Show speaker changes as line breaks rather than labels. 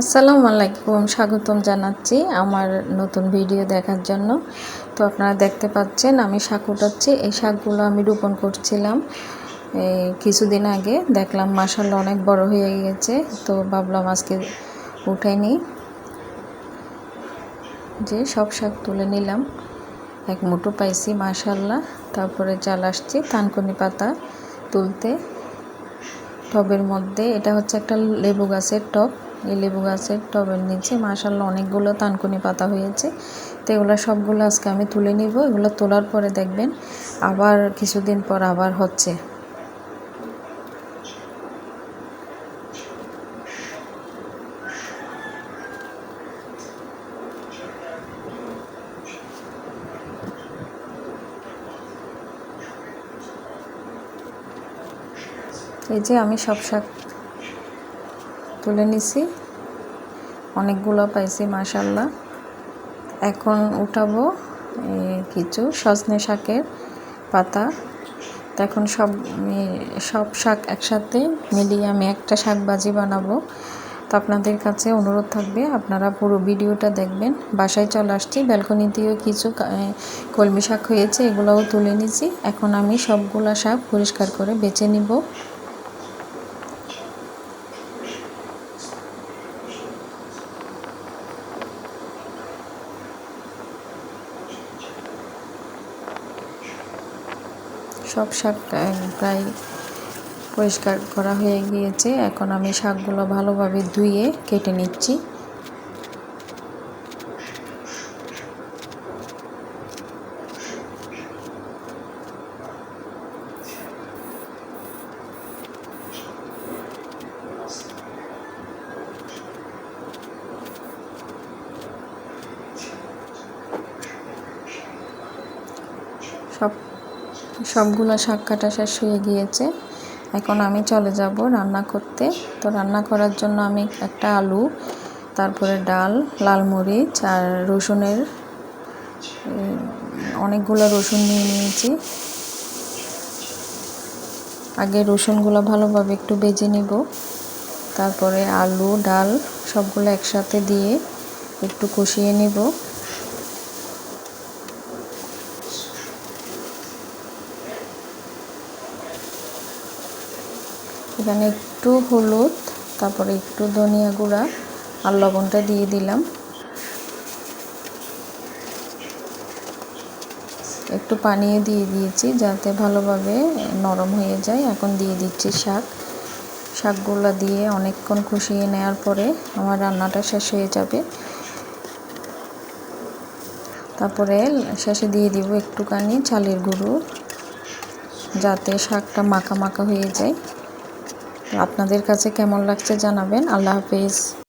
আসসালামু আলাইকুম, স্বাগতম জানাচ্ছি আমার নতুন ভিডিও দেখার জন্য। তো আপনারা দেখতে পাচ্ছেন, আমি শাক উঠাচ্ছি এই শাকগুলো আমি রোপণ করছিলাম এই কিছুদিন আগে। দেখলাম মাসাল্লা অনেক বড় হয়ে গেছে, তো ভাবলাম আজকে উঠাই নিই। যে সব শাক তুলে নিলাম, এক মুঠো পাইছি মাশাল্লাহ তারপরে চাল আসছি থানকুনি পাতা তুলতে। টবের মধ্যে, এটা হচ্ছে একটা লেবু গাছের টব। এই লেবু গাছের টবের নিচে। মাসাল্লাহ অনেকগুলো তানকুনি পাতা হয়েছে। তো এগুলো সবগুলো আজকে আমি তুলে নিব। এগুলো তোলার পরে দেখবেন আবার কিছুদিন পর আবার হচ্ছে। এই যে আমি সব শাক তুলে নিছি। অনেকগুলো পাইছি মাশাল্লাহ এখন উঠাবো কিছু সজনে শাকের পাতা। তো এখন সব সব শাক একসাথে মিলিয়ে আমি একটা শাক বাজি বানাবো। তো আপনাদের কাছে অনুরোধ থাকবে, আপনারা পুরো ভিডিওটা দেখবেন। বাসায় চলে আসছি, ব্যালকনিতেও কিছু কলমি শাক হয়েছে, এগুলোও তুলে নিছি। এখন আমি সবগুলা শাক পরিষ্কার করে বেছে নিব। সব শাক প্রায় পরিষ্কার করা হয়ে গিয়েছে। এখন আমি শাকগুলো ভালোভাবে ধুয়ে কেটে নিচ্ছি। সব সবগুলো শাক কাটা শেষ হয়ে গিয়েছে। এখন আমি চলে যাব রান্না করতে। তো রান্না করার জন্য আমি একটা আলু, তারপরে ডাল, লাল মরিচ আর রসুনের অনেকগুলো রসুন নিয়ে নিয়েছি। আগে রসুনগুলো ভালোভাবে একটু বেজে নিব। তারপরে আলু, ডাল সবগুলো একসাথে দিয়ে একটু কষিয়ে নিব। এখানে একটু হলুদ, তারপরে একটু ধনিয়া গুঁড়া আর লবণটা দিয়ে দিলাম। একটু পানিও দিয়ে দিয়েছি যাতে ভালোভাবে নরম হয়ে যায়। এখন দিয়ে দিচ্ছি শাক। শাকগুলো দিয়ে অনেকক্ষণ কষিয়ে নেওয়ার পরে আমার রান্নাটা শেষ হয়ে যাবে। তারপরে শেষে দিয়ে দিব একটুখানি চালের গুঁড়ো যাতে শাকটা মাখা মাখা হয়ে যায়। আপনাদের কাছে কেমন লাগছে জানাবেন। আল্লাহ হাফিজ।